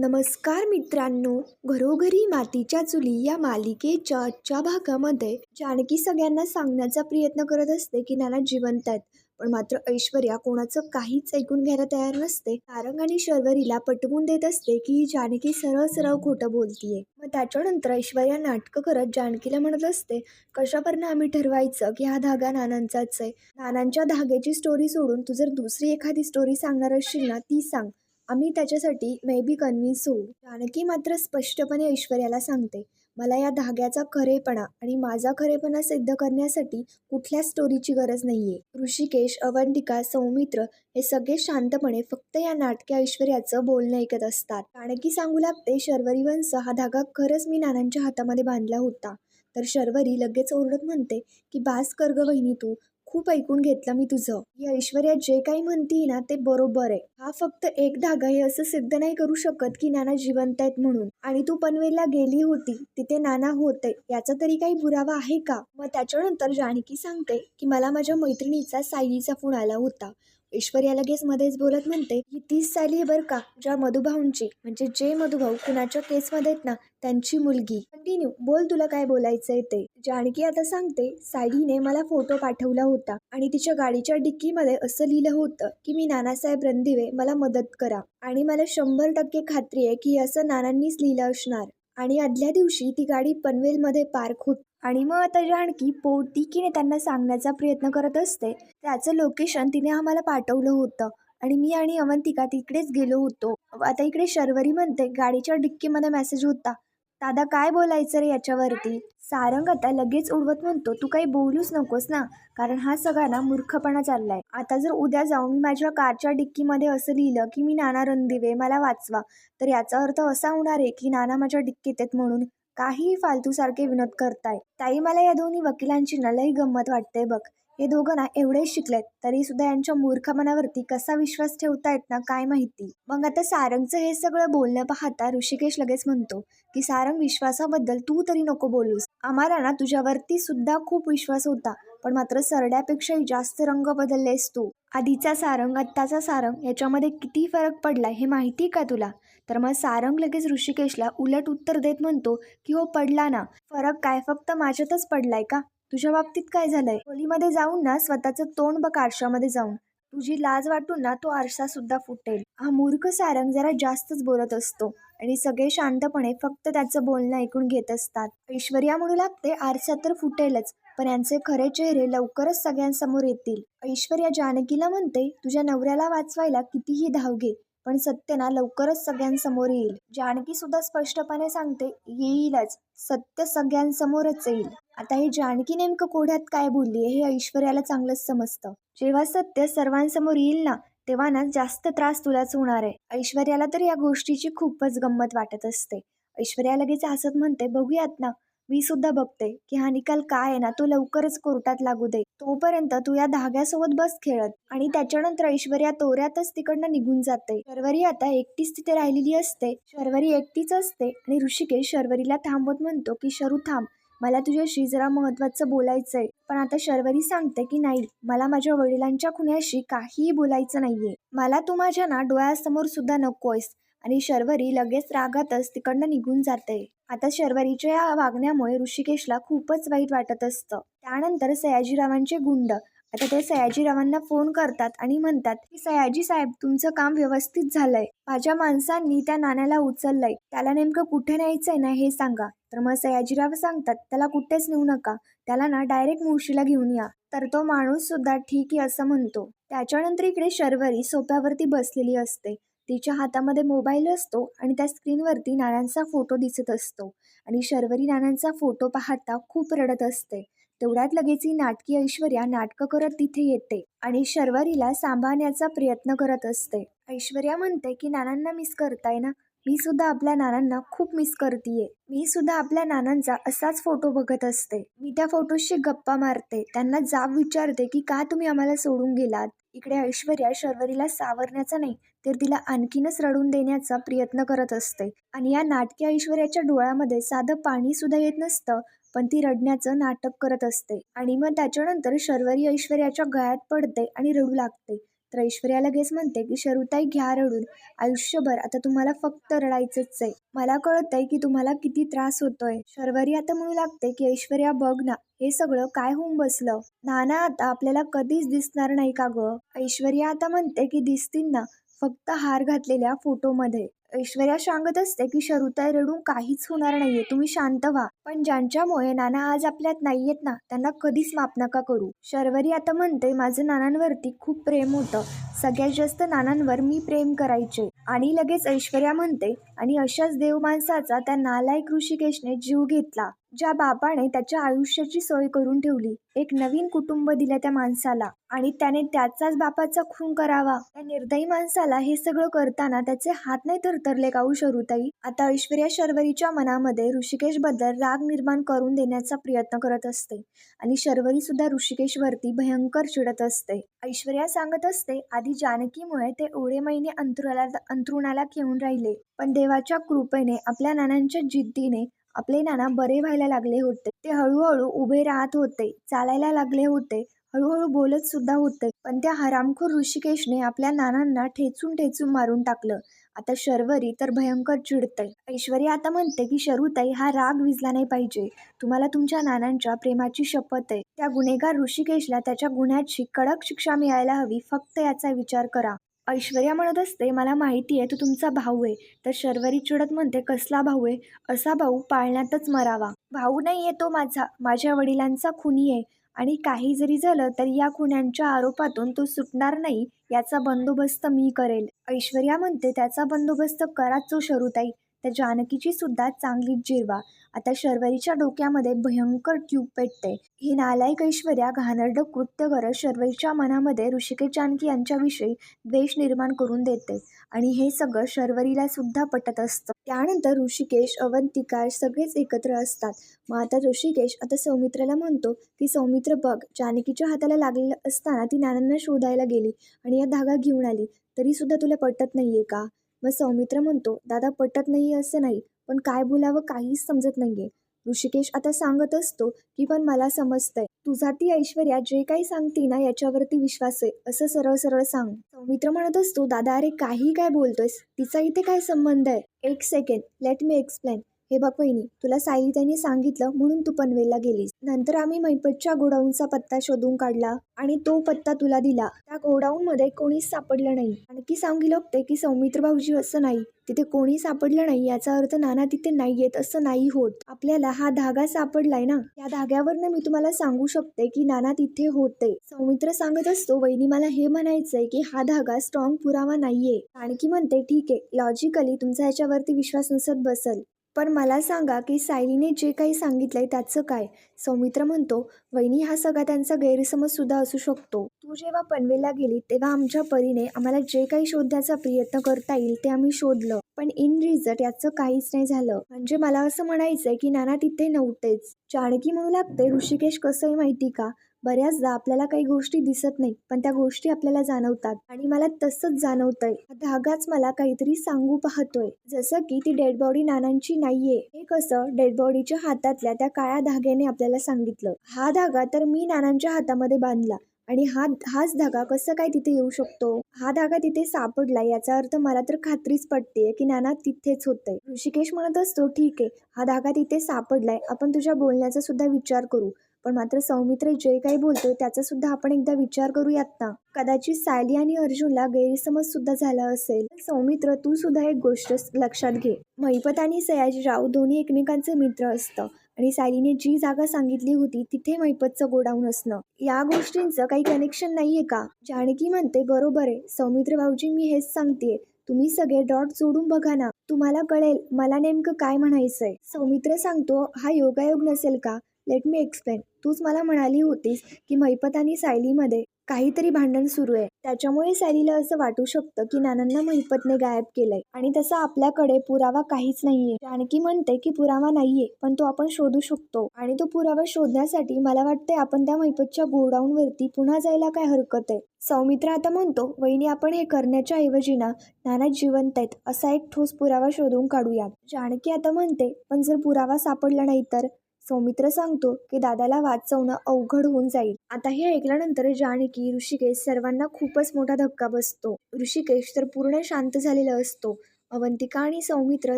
नमस्कार मित्रांनो घरोघरी मातीच्या चुली या मालिकेच्या आजच्या भागामध्ये जानकी सगळ्यांना सांगण्याचा प्रयत्न करत असते की नाना जिवंत आहेत. पण मात्र ऐश्वर्या कोणाचं काहीच ऐकून घ्यायला तयार नसते. तारंग आणि शर्वरीला पटवून देत असते की ही जानकी सरळ सरळ खोटं बोलतीये. मग त्याच्यानंतर ऐश्वर्या नाटकं करत जानकीला म्हणत असते कशापर्यंत आम्ही ठरवायचं की हा धागा नानांचाच आहे? नानांच्या धाग्याची स्टोरी सोडून तू जर दुसरी एखादी स्टोरी सांगणार असशील ना ती सांग. आम्ही त्याच्यासाठी मे बी कन्व्हिन्स होऊ. जानकी मात्र स्पष्टपणे ऐश्वर्याला सांगते मला या धाग्याचा खरेपणा आणि माझा खरेपणा सिद्ध करण्यासाठी कुठल्या स्टोरीची गरज नाहीये. ऋषिकेश अवंतिका सौमित्र हे सगळे शांतपणे फक्त या नाटक्या ऐश्वर्याचं बोलणं ऐकत असतात. जानकी सांगू लागते शर्वरी वंश हा धागा खरंच मी नानांच्या हातामध्ये बांधला होता. तर शर्वरी लगेच ओरडत म्हणते की बास कर ग वहिनी तू खूप ऐकून घेतलं मी तुझं. ही ऐश्वर्या जे काही म्हणती ना ते बरोबर आहे. हा फक्त एक धागा हे असं सिद्ध नाही करू शकत की नाना जिवंत आहेत म्हणून. आणि तू पनवेलला गेली होती तिथे नाना होते. याचा तरी काही पुरावा आहे का? मग त्याच्यानंतर जानकी सांगते की मला माझ्या मैत्रिणीचा साईचा फोन आला होता. ऐश्वर्या लगेच मध्येच बोलत म्हणते ही तीच साली आहे बरं का ज्या मधुभाऊंची. म्हणजे जे मधुभाऊ कुणाच्या केसमध्ये आहेत ना त्यांची मुलगी. कंटिन्यू बोल तुला काय बोलायचंय ते. जानकी आता सांगते साईने मला फोटो पाठवला होता आणि तिच्या गाडीच्या डिक्कीमध्ये असं लिहिलं होतं की मी नानासाहेब रणदिवे मला मदत करा. आणि मला शंभर टक्के खात्री आहे की असं नानांनीच लिहिलं असणार. आणि आदल्या दिवशी ती गाडी पनवेलमध्ये पार्क होत. आणि मग आता जानकी पोटीकीने त्यांना सांगण्याचा प्रयत्न करत असते. त्याचं लोकेशन तिने आम्हाला पाठवलं होतं. आणि मी आणि अवंतिका तिकडेच गेलो होतो. आता इकडे शर्वरी म्हणते गाडीच्या डिक्कीमध्ये मेसेज होता. दादा काय बोलायचं रे याच्यावरती? सारंग आता लगेच उडवत म्हणतो तू काही बोलूच नकोस ना कारण हा सगळा ना मूर्खपणा चाललाय. आता जर उद्या जाऊन मी माझ्या कारच्या डिक्कीमध्ये असं लिहिलं की मी नाना रणदिवे मला वाचवा तर याचा अर्थ असा होणार आहे की नाना माझ्या डिक्कीत आहेत म्हणून काही फालतू सारखे विनोद करताय. ताई मला या दोन्ही वकिलांची ना गंमत वाटते बघ. हे दोघं ना एवढे शिकलेत तरी सुद्धा यांच्या मूर्खपणावरती कसा विश्वास ठेवतायत ना काय माहिती. मग आता सारंगचं हे सगळं बोलणं पाहता ऋषिकेश लगेच म्हणतो की सारंग विश्वासाबद्दल तू तरी नको बोलूस. आम्हाला ना तुझ्यावरती सुद्धा खूप विश्वास होता पण मात्र सरड्यापेक्षाही जास्त रंग बदललेस तू. आधीचा सारंग आत्ताचा सारंग याच्यामध्ये किती फरक पडलाय हे माहिती का तुला? तर मग सारंग लगेच ऋषिकेशला उलट उत्तर देत म्हणतो की हो पडला ना. फरक काय? फक्त माझ्यातच पडलाय का? तुझ्या बाबतीत काय झालंय? खोलीमध्ये जाऊन ना स्वतःचं तोंड बघ आरशामध्ये जाऊन. तुझी लाज वाटून ना तो आरसा सुद्धा फुटेल. हा मूर्ख सारंग जरा जास्तच बोलत असतो आणि सगळे शांतपणे फक्त त्याचं बोलणं ऐकून घेत असतात. ऐश्वर्या म्हणू लागते आरसा तर फुटेलच पण यांचे खरे चेहरे लवकरच सगळ्यांसमोर येतील. ऐश्वर्या जानकीला म्हणते तुझ्या नवऱ्याला वाचवायला कितीही धाव घे. पण सत्य ना लवकरच सगळ्यांसमोर येईल. जानकी सुद्धा स्पष्टपणे सांगते येईलच. सत्य सगळ्यांसमोरच येईल. आता हे जानकी नेमकं कोड्यात काय बोलली हे ऐश्वर्याला चांगलंच समजतं. जेव्हा सत्य सर्वांसमोर येईल ना तेव्हा ना जास्त त्रास तुलाच होणार आहे. ऐश्वर्याला तर या गोष्टीची खूपच गंमत वाटत असते. ऐश्वर्या लगेच हसत म्हणते बघूयात ना मी सुद्धा बघते की हा निकाल काय आहे ना तो लवकरच कोर्टात लागू दे. तोपर्यंत तू या धाग्यासोबत बस खेळत आणि त्याच्यानंतर ऐश्वर्या तोऱ्यातच तिकडनं निघून जाते. शर्वरी आता एकटीच तिथे राहिलेली असते. शर्वरी एकटीच असते आणि ऋषिकेश शर्वरीला थांबवत म्हणतो की शरू थांब. मला तुझ्याशी जरा महत्वाचं बोलायचंय. पण आता शर्वरी सांगते की नाही मला माझ्या वडिलांच्या खुन्याशी काहीही बोलायचं नाहीये. मला तू माझ्या ना डोळ्यासमोर सुद्धा नकोयस आणि शर्वरी लगेच रागातच तिकडनं निघून जाते. आता शर्वरीच्या या वागण्यामुळे ऋषिकेशला खूपच वाईट वाटत असतं. त्यानंतर सयाजीरावांचे गुंड. आता ते सयाजीरावांना फोन करतात आणि म्हणतात की सयाजी साहेब तुमचं काम व्यवस्थित झालंय. माझ्या माणसांनी त्या नाण्याला उचललंय. त्याला नेमकं कुठे न्यायचंय ना हे सांगा. तर मग सयाजीराव सांगतात त्याला कुठेच नेऊ नका. त्याला ना डायरेक्ट मुळशीला घेऊन या. तर तो माणूस सुद्धा ठीक आहे असं म्हणतो. त्याच्यानंतर इकडे शर्वरी सोप्यावरती बसलेली असते. तिच्या हातामध्ये मोबाईल असतो आणि त्या स्क्रीनवरती नानांचा फोटो दिसत असतो. आणि शर्वरी नानांचा फोटो पाहता खूप रडत असते. तेवढ्यात लगेच ही नाटकी ऐश्वर्या नाटकं करत तिथे येते आणि शर्वरीला सांभाळण्याचा प्रयत्न करत असते. ऐश्वर्या म्हणते की नानांना मिस करताय ना? मी सुद्धा आपल्या नानांना खूप मिस करतीये. मी सुद्धा आपल्या नानांचा असाच फोटो बघत असते. मी त्या फोटोशी गप्पा मारते. त्यांना जाब विचारते की का तुम्ही आम्हाला सोडून गेलात? इकडे ऐश्वर्या शर्वरीला सावरण्याचा नाही. तर तिला आणखीनच रडून देण्याचा प्रयत्न करत असते. आणि या नाटकी ऐश्वर्याच्या डोळ्यामध्ये साधं पाणी सुद्धा येत नसतं पण ती रडण्याचं नाटक करत असते. आणि मग त्याच्यानंतर शर्वरी ऐश्वर्याच्या गळ्यात पडते आणि रडू लागते. तर ऐश्वर्या लगेच म्हणते की शरुताई घ्या रडून. आयुष्यभर आता तुम्हाला फक्त रडायचंच आहे. मला कळतंय की तुम्हाला किती त्रास होतोय. शर्वरी आता म्हणू लागते की ऐश्वर्या बघ ना हे सगळं काय होऊन बसलं? नाना आता आपल्याला कधीच दिसणार नाही का ग? ऐश्वर्या आता म्हणते की दिसतील ना. फक्त हार घातलेल्या फोटोमध्ये. ऐश्वर्या सांगत असते की शरुताई रडून काहीच होणार नाहीये. तुम्ही शांत व्हा. पण ज्यांच्यामुळे नाना आज आपल्यात नाहीयेत ना त्यांना कधीच माफ नका करू. शर्वरी आता म्हणते माझं नानांवरती खूप प्रेम होतं. सगळ्यात जास्त नानांवर मी प्रेम करायचे. आणि लगेच ऐश्वर्या म्हणते आणि अशाच देव माणसाचा त्या नालायक ऋषिकेशने जीव घेतला ज्या बापाने त्याच्या आयुष्याची सोय करून ठेवली एक नवीन कुटुंब दिलं त्या माणसाला. आणि त्याने त्याचाच बापाचा खून करावा. त्या निर्दयी माणसाला हे सगळं करताना त्याचे हात नाही थरथरले काऊ हो शरुताई? आता ऐश्वर्या शर्वरीच्या मनामध्ये ऋषिकेशबद्दल राग निर्माण करून देण्याचा प्रयत्न करत असते. आणि शर्वरी सुद्धा ऋषिकेशवरती भयंकर चिडत असते. ऐश्वर्या सांगत असते आधी जानकीमुळे ते एवढे महिने अंतरुणाला अंतरुणाला घेऊन राहिले. पण देवाच्या कृपेने आपल्या नानांच्या जिद्दीने आपले नाना बरे व्हायला लागले होते. ते हळूहळू उभे राहत होते चालायला लागले होते हळूहळू बोलत सुद्धा होते. पण त्या हरामखोर ऋषिकेशने आपल्या नानांना ठेचून ठेचून मारून टाकलं. आता शर्वरी तर भयंकर चिडतय. ऐश्वर्या आता म्हणते की शरुताई हा राग विजला नाही पाहिजे. तुम्हाला तुमच्या नानांच्या प्रेमाची शपथ आहे. त्या गुन्हेगार ऋषिकेशला त्याच्या गुन्ह्याची कडक शिक्षा मिळायला हवी. फक्त याचा विचार करा. ऐश्वर्या म्हणत असते मला माहिती आहे तू तुमचा भाऊ आहे. तर शर्वरी चिडत म्हणते कसला भाऊ आहे? असा भाऊ पाळण्यातच मरावा. भाऊ नाही आहे तो माझा. माझ्या वडिलांचा खुनी आहे. आणि काही जरी झालं तरी या खुन्यांच्या आरोपातून तो सुटणार नाही याचा बंदोबस्त मी करेल. ऐश्वर्या म्हणते त्याचा बंदोबस्त कराच शरू ताई त्या जानकीची सुद्धा चांगलीच जिरवा. आता शर्वरीच्या डोक्यामध्ये भयंकर ट्यूब पेटते. ही नालायक ऐश्वर्या घाणेरडं कृत्य करत शर्वरीच्या मनामध्ये ऋषिकेश जानकी यांच्याविषयी द्वेष निर्माण करून देते. आणि हे सगळं शर्वरीला सुद्धा पटत असतं. त्यानंतर ऋषिकेश अवंतिका सगळेच एकत्र असतात. मग आता ऋषिकेश आता सौमित्राला म्हणतो की सौमित्र बघ जानकीच्या हाताला लागलेलं असताना ती नानांना शोधायला गेली आणि या धागा घेऊन आली. तरी सुद्धा तुला पटत नाहीये का? मग सौमित्र म्हणतो दादा पटत नाही असं नाही पण काय बोलावं काहीच समजत नाहीये. ऋषिकेश आता सांगत असतो की पण मला समजतंय. तुझा ती ऐश्वर्या जे काही सांगते ना याच्यावरती विश्वास आहे. असं सरळ सरळ सांग. सौमित्र म्हणत असतो दादा अरे काही काय बोलतोयस? तिचा इथे काय संबंध आहे? एक सेकंड लेट मी एक्सप्लेन हे बघ वहिनी तुला साई सांगितलं म्हणून तू पनवेलला गेलीस. नंतर आम्ही मैपतच्या गोडाऊनचा पत्ता शोधून काढला आणि तो पत्ता तुला दिला. त्या गोडाऊन मध्ये कोणीच सापडलं नाही. आणखी सांगी होते की सौमित्र भाऊजी असं नाही. तिथे कोणी सापडलं नाही याचा अर्थ नाना तिथे नाही येत असं नाही होत. आपल्याला हा धागा सापडलाय ना? या धाग्यावरनं मी तुम्हाला सांगू शकते की नाना तिथे होते. सौमित्र सांगत असतो वहिनी मला हे म्हणायचंय की हा धागा स्ट्रॉंग पुरावा नाहीये. आणखी म्हणते ठीक आहे लॉजिकली तुमचा ह्याच्यावरती विश्वास नसत बसल. पण मला सांगा की सायलीने जे काही सांगितलंय त्याचं काय? सौमित्र म्हणतो वहिनी हा सगळा त्यांचा गैरसमज सुद्धा असू शकतो. तू जेव्हा पनवेलला गेली तेव्हा आमच्या परीने आम्हाला जे काही शोधण्याचा प्रयत्न करता येईल ते आम्ही शोधलं. पण इन रिझल्ट याचं काहीच नाही झालं. म्हणजे मला असं म्हणायचंय की नाना तिथे नव्हतेच. जानकी म्हणू लागते ऋषिकेश कसं आहे माहिती का? बऱ्याचदा आपल्याला काही गोष्टी दिसत नाही पण त्या गोष्टी आपल्याला जाणवतात. आणि मला तसंच जाणवतंय. हा धागाच मला काहीतरी सांगू पाहतोय. जसं की ती डेड बॉडी नानांची नाहीये. हे कसं डेड बॉडीच्या हातातल्या त्या काळ्या धाग्याने आपल्याला सांगितलं. हा धागा तर मी नानांच्या हातामध्ये बांधला. आणि हा हाच धागा कसं काय तिथे येऊ शकतो? हा धागा तिथे सापडला याचा अर्थ मला तर खात्रीच पटतेय की नाना तिथेच होतंय. ऋषिकेश म्हणत असतो ठीक आहे. हा धागा तिथे सापडलाय. आपण तुझ्या बोलण्याचा सुद्धा विचार करू. पण मात्र सौमित्र जे काही बोलतोय त्याचा सुद्धा आपण एकदा विचार करूयात ना. कदाचित सायली आणि अर्जुनला गैरसमज सुद्धा झाला असेल. सौमित्र तू सुद्धा एक गोष्ट लक्षात घे. महिपत आणि सयाजीराव दोन्ही एकमेकांचे मित्र असतं. आणि सायलीने जी जागा सांगितली होती तिथे महिपतचं गोडाऊन असणं. या गोष्टींचं काही कनेक्शन नाहीये का? जानकी म्हणते बरोबर आहे. सौमित्र भाऊजी मी हेच सांगतेय. तुम्ही सगळे डॉट जोडून बघा ना. तुम्हाला कळेल मला नेमकं काय म्हणायचंय. सौमित्र सांगतो हा योगायोग नसेल का? लेट मी एक्सप्लेन तूच मला म्हणाली होतीस की महिपत आणि सायलीमध्ये काहीतरी भांडण सुरू आहे. त्याच्यामुळे सायलीला असं वाटू शकतं की नानांना महिपतने गायब केलंय. आणि तसा आपल्याकडे पुरावा काहीच नाहीये. जानकी म्हणते की पुरावा नाहीये पण तो आपण शोधू शकतो. आणि तो पुरावा शोधण्यासाठी मला वाटतंय आपण त्या महिपतच्या गोडाऊन वरती पुन्हा जायला काय हरकत आहे. सौमित्र आता म्हणतो वहिनी आपण हे करण्याच्या ऐवजी ना नाना जिवंत आहेत. असा एक ठोस पुरावा शोधून काढूयात. जानकी आता म्हणते पण जर पुरावा सापडला नाही तर? सौमित्र सांगतो की दादाला वाचवणं अवघड होऊन जाईल. आता हे ऐकल्यानंतर जानकी ऋषिकेश सर्वांना खूपच मोठा धक्का बसतो. ऋषिकेश तर पूर्ण शांत झालेला असतो. अवंतिका आणि सौमित्र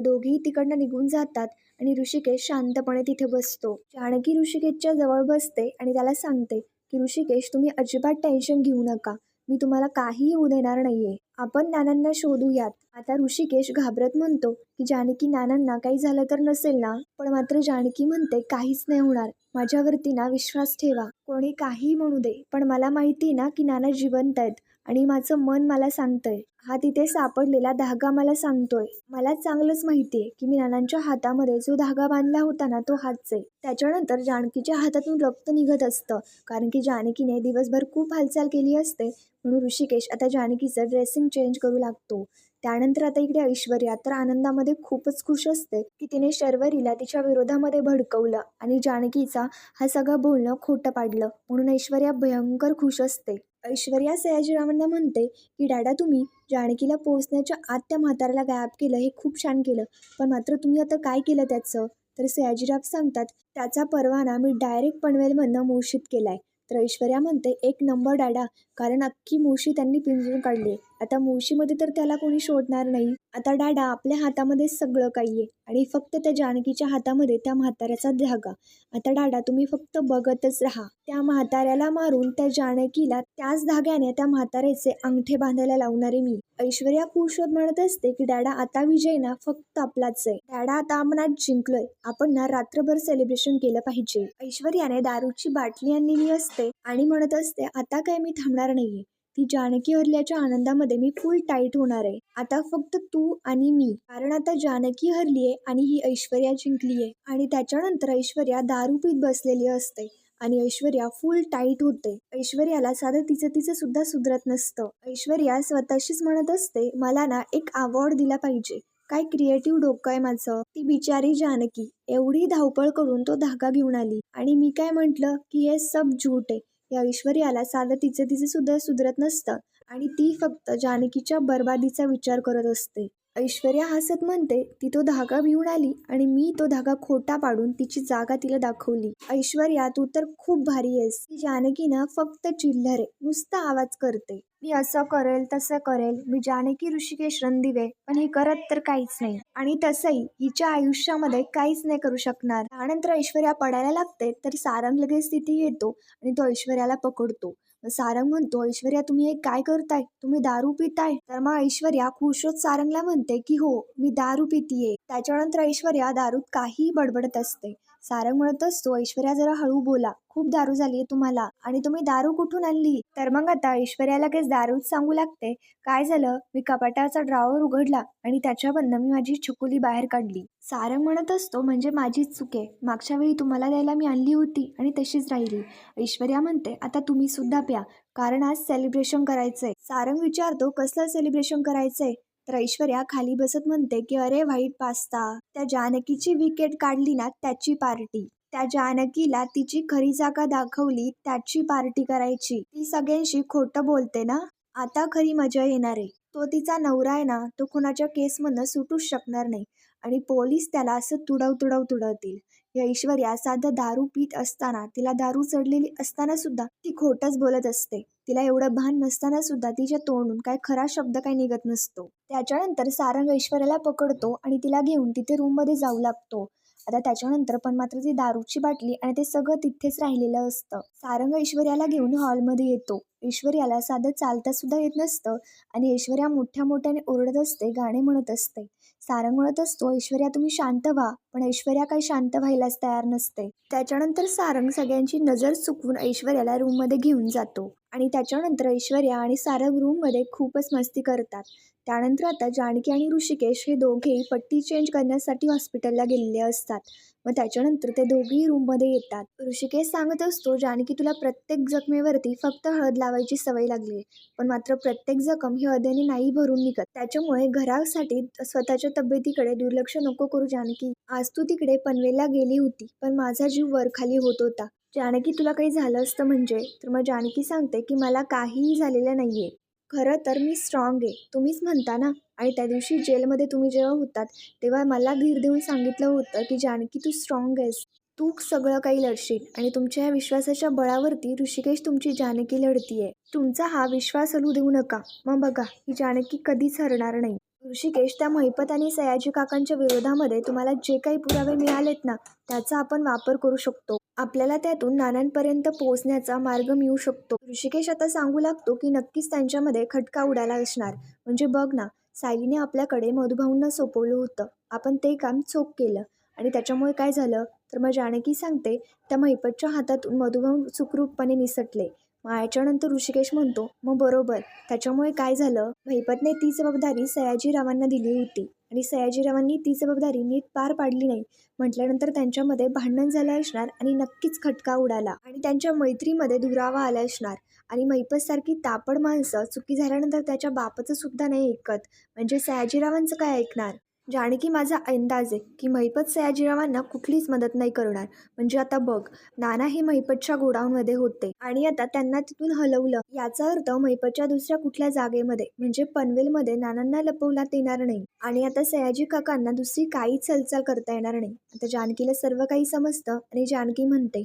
दोघेही तिकडनं निघून जातात आणि ऋषिकेश शांतपणे तिथे बसतो. जानकी ऋषिकेशच्या जवळ बसते आणि त्याला सांगते की ऋषिकेश तुम्ही अजिबात टेन्शन घेऊ नका. मी तुम्हाला काहीही होऊ देणार नाहीये. आपण नानांना शोधूयात आता ऋषिकेश घाबरत म्हणतो की जानकी नानांना काही झालं तर नसेल ना? पण मात्र जानकी म्हणते काहीच नाही होणार. माझ्यावरती ना विश्वास ठेवा. कोणी काही म्हणू दे. पण मला माहिती ना की नाना जिवंत आहेत. आणि माझं मन मला सांगतंय. हा तिथे सापडलेला धागा मला सांगतोय. मला चांगलंच माहितीये की मी नानांच्या हातामध्ये जो धागा बांधला होता ना तो हाच आहे त्याच्यानंतर जानकीच्या हातातून रक्त निघत असतं. कारण की जानकीने दिवसभर खूप हालचाल केली असते. म्हणून ऋषिकेश आता जानकीचं ड्रेसिंग चेंज करू लागतो. त्यानंतर आता इकडे ऐश्वर्या तर आनंदामध्ये खूपच खुश असते की तिने शर्वरीला तिच्या विरोधामध्ये भडकवलं आणि जानकीचा हा सगळं बोलणं खोटं पाडलं. म्हणून ऐश्वर्या भयंकर खुश असते. ऐश्वर्या सयाजीरावांना म्हणते की डॅडा तुम्ही जानकीला पोहोचण्याच्या आत त्या म्हाताऱ्याला गायब केलं हे खूप छान केलं. पण मात्र तुम्ही आता काय केलं त्याचं? तर सयाजीराव सांगतात त्याचा परवाना मी डायरेक्ट पनवेलमधनं मूषीत केला आहे तर ऐश्वर्या म्हणते एक नंबर डाडा. कारण अख्खी मुळशी त्यांनी पिंजून काढली आता मुळशीमध्ये तर त्याला कोणी शोधणार नाही. आता डाडा आपल्या हातामध्ये सगळं काही आहे आणि फक्त त्या जानकीच्या हातामध्ये त्या म्हाताऱ्याचा धागा. आता डाडा तुम्ही फक्त बघतच राहा. त्या म्हाताऱ्याला मारून त्या जानकीला त्याच धाग्याने त्या म्हाताऱ्याचे अंगठे बांधायला लावणारे मी. ऐश्वर्या खुश होत म्हणत असते की डॅडा आता विजय ना फक्त आपलाच आहे. डाडा आता आपण जिंकलोय. आपण ना रात्रभर सेलिब्रेशन केलं पाहिजे. ऐश्वर्याने दारूची बाटली आणलेली असते आणि म्हणत असते आता काय मी थांबणार नाहीये. ती जानकी हरल्याच्या आनंदामध्ये मी फुल टाईट होणार आहे. आता फक्त तू आणि मी. कारण आता जानकी हरलीये आणि ही ऐश्वर्या जिंकलीये. आणि त्याच्यानंतर ऐश्वर्या दारू पीत बसलेली असते. आणि ऐश्वर्या फुल टाईट होते. ऐश्वर्याला साधं तिचं तिचं सुद्धा सुधरत नसतं. ऐश्वर्या स्वतःशीच म्हणत असते मला ना एक अवॉर्ड दिला पाहिजे. काय क्रिएटिव्ह डोकं आहे माझं. ती बिचारी जानकी एवढी धावपळ करून तो धागा घेऊन आली. आणि मी काय म्हंटल की हे सब झूट आहे. या ऐश्वर्याला साधं तिचं तिचं सुद्धा सुधरत नसतं आणि ती फक्त जानकीच्या बर्बादीचा विचार करत असते. ऐश्वर्या हसत म्हणते ती तो धागा भिवून आली आणि मी तो धागा खोटा पाडून तिची जागा तिला दाखवली. ऐश्वर्या तू तर खूप भारी आहेस. ती जानकी ना फक्त चिल्लरे नुसता आवाज करते. मी असं करेल तसं करेल. मी जानकी ऋषिकेश रणदिवे. पण हे करत तर काहीच नाही. आणि तसंही हिच्या आयुष्यामध्ये काहीच नाही करू शकणार. त्यानंतर ऐश्वर्या पडायला लागते तर सारंग लगेच तिथे येतो आणि तो ऐश्वर्याला पकडतो. सारंग म्हणतो ऐश्वर्या तुम्ही हे काय करताय? तुम्ही दारू पिताय? तर मग ऐश्वर्या खुश होत सारंगला म्हणते की हो मी दारू पितीये. त्याच्यानंतर ऐश्वर्या दारूत काही बडबडत असते. सारंग म्हणत असतो ऐश्वर्या जरा हळू बोला. खूप दारू झालीये तुम्हाला. आणि तुम्ही दारू कुठून आणली? तर मग आता ऐश्वर्या लगेच दारूच सांगू लागते. काय झालं? मी कपाटाचा ड्रॉवर उघडला आणि त्याच्यामधनं मी माझी छकुली बाहेर काढली. सारंग म्हणत असतो म्हणजे माझीच चूक आहे. मागच्या वेळी तुम्हाला द्यायला मी आणली होती आणि तशीच राहिली. ऐश्वर्या म्हणते आता तुम्ही सुद्धा प्या. कारण आज सेलिब्रेशन करायचंय. सारंग विचारतो कसलं सेलिब्रेशन करायचंय? तर ऐश्वर्या खाली बसत म्हणते की अरे व्हाईट पास्ता. त्या जानकीची विकेट काढली ना त्याची पार्टी. त्या जानकीला तिची खरी जागा दाखवली त्याची पार्टी करायची. ती सगळ्यांशी खोटं बोलते ना? आता खरी मजा येणार आहे. तो तिचा नवरा आहे ना तो कुणाच्या केसमधनं सुटूच शकणार नाही. आणि पोलीस त्याला असं तुडव तुडव तुडवतील. या ऐश्वर्या साधं दारू पित असताना तिला दारू चढलेली असताना सुद्धा ती खोटच बोलत असते. तिला एवढं भान नसताना सुद्धा तिच्या तोंडून काय खरा शब्द काही निघत नसतो. त्याच्यानंतर सारंग ऐश्वर्याला पकडतो आणि तिला घेऊन तिथे रूममध्ये जाऊ लागतो. आता त्याच्यानंतर पण मात्र ती दारूची बाटली आणि ते सगळं तिथेच राहिलेलं असतं. सारंग ऐश्वर्याला घेऊन हॉलमध्ये येतो. ऐश्वर्याला साधं चालता सुद्धा येत नसतं आणि ऐश्वर्या मोठ्या मोठ्याने ओरडत असते गाणे म्हणत असते. सारंग म्हणत असतो ऐश्वर्या तुम्ही शांत व्हा पण ऐश्वर्या काही शांत व्हायलाच तयार नसते. त्याच्यानंतर सारंग सगळ्यांची नजर चुकवून ऐश्वर्याला रूममध्ये घेऊन जातो आणि त्याच्यानंतर ऐश्वर्या आणि सारंग रूममध्ये खूपच मस्ती करतात. त्यानंतर आता जानकी आणि ऋषिकेश हे दोघेही पट्टी चेंज करण्यासाठी हॉस्पिटलला गेलेले असतात. मग त्याच्यानंतर ते दोघेही रूममध्ये येतात. ऋषिकेश सांगत असतो जानकी तुला प्रत्येक जखमेवरती फक्त हळद लावायची सवय लागली पण मात्र प्रत्येक जखम ही हळदीने नाही भरून निघत. त्याच्यामुळे घरासाठी स्वतःच्या तब्येतीकडे दुर्लक्ष नको करू जानकी. आज तू तिकडे पनवेलला गेली होती पण माझा जीव वरखाली होत होता. जानकी तुला काही झालं असतं म्हणजे? तर मग जानकी सांगते की मला काहीही झालेलं नाहीये. खरं तर मी स्ट्रॉंग आहे. तुम्हीच म्हणता ना? आणि त्या दिवशी जेलमध्ये तुम्ही जेव्हा होतात तेव्हा मला धीर देऊन सांगितलं होतं की जानकी तू स्ट्रॉंग आहेस. तू सगळं काही लढशील. आणि तुमच्या या विश्वासाच्या बळावरती ऋषिकेश तुमची जानकी लढतीये. तुमचा हा विश्वास हलू देऊ नका. मग बघा ही जानकी कधीच हरणार नाही. ऋषिकेश त्या महिपत आणि सयाजी काकांच्या विरोधामध्ये तुम्हाला जे काही पुरावे मिळालेत ना त्याचा आपण वापर करू शकतो. आपल्याला त्यातून नानांपर्यंत पोहोचण्याचा मार्ग मिळू शकतो. ऋषिकेश आता सांगू लागतो की नक्कीच त्यांच्यामध्ये खटका उडाला असणार. म्हणजे बघ ना सायलीने आपल्याकडे मधुभाऊंना सोपवलं होतं. आपण ते काम चोख केलं. आणि त्याच्यामुळे काय झालं? तर मग जानकी सांगते त्या महिपतच्या हातातून मधुभाऊ सुखरूपपणे निसटले. मग याच्यानंतर ऋषिकेश म्हणतो मग बरोबर. त्याच्यामुळे काय झालं भैपतने ती जबाबदारी सयाजीरावांना दिली होती आणि सयाजीरावांनी ती जबाबदारी नीट पार पाडली नाही. म्हटल्यानंतर त्यांच्यामध्ये भांडण झालं असणार आणि नक्कीच खटका उडाला आणि त्यांच्या मैत्रीमध्ये दुरावा आला असणार आणि मैपतसारखी तापड माणसं चुकी झाल्यानंतर त्याच्या बापाचं सुद्धा नाही ऐकत. म्हणजे सयाजीरावांचं काय ऐकणार? जानकी माझा अंदाज आहे की महिपत सयाजीरावांना कुठलीच मदत नाही करणार. म्हणजे आता बघ नाना हे महिपतच्या गोडाऊनमध्ये होते आणि आता त्यांना तिथून हलवलं. याचा अर्थ महिपतच्या दुसऱ्या कुठल्या जागेमध्ये म्हणजे पनवेलमध्ये नानांना लपवण्यात येणार नाही. आणि आता सयाजी काकांना दुसरी काहीच हालचाल करता येणार नाही. आता जानकीला सर्व काही समजतं आणि जानकी म्हणते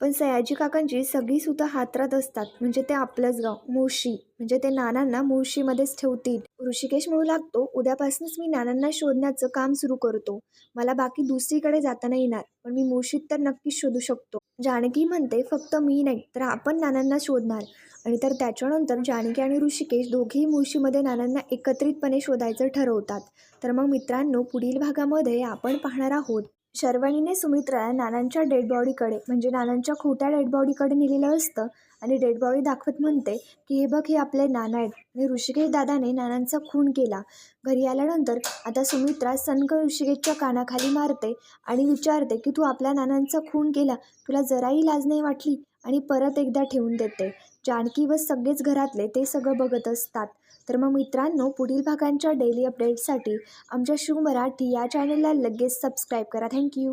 पण सयाजी काकांची सगळीसुद्धा हातरात असतात. म्हणजे ते आपलंच गाव. मुळशी. म्हणजे ते नानांना मुळशीमध्येच ठेवतील. ऋषिकेश म्हणू लागतो उद्यापासूनच मी नानांना शोधण्याचं काम सुरू करतो. मला बाकी दुसरीकडे जाता नाही येणार. पण मी मुळशीत तर नक्कीच शोधू शकतो. जानकी म्हणते फक्त मी नाही तर आपण नानांना शोधणार. आणि तर त्याच्यानंतर जानकी आणि ऋषिकेश दोघेही मुळशीमध्ये नानांना एकत्रितपणे शोधायचं ठरवतात. तर मग मित्रांनो पुढील भागामध्ये आपण पाहणार आहोत. शर्वणीने सुमित्राला नानांच्या डेड बॉडीकडे म्हणजे नानांच्या खोट्या डेड बॉडीकडे नेलेलं असतं आणि डेड बॉडी दाखवत म्हणते की हे बघ हे आपले नाना आहेत. आणि ऋषिकेश दादाने नानांचा खून केला. घरी आल्यानंतर आता सुमित्रा सनक ऋषिकेशच्या कानाखाली मारते आणि विचारते की तू आपल्या नानांचा खून केला तुला जराही लाज नाही वाटली? आणि परत एकदा ठेवून देते. जानकी व सगळेच घरातले ते सगळं बघत असतात. तर मग मित्रांनो पुढील भागांच्या डेली अपडेट्ससाठी आमच्या शिव मराठी या चॅनलला लगेच सबस्क्राईब करा. थँक्यू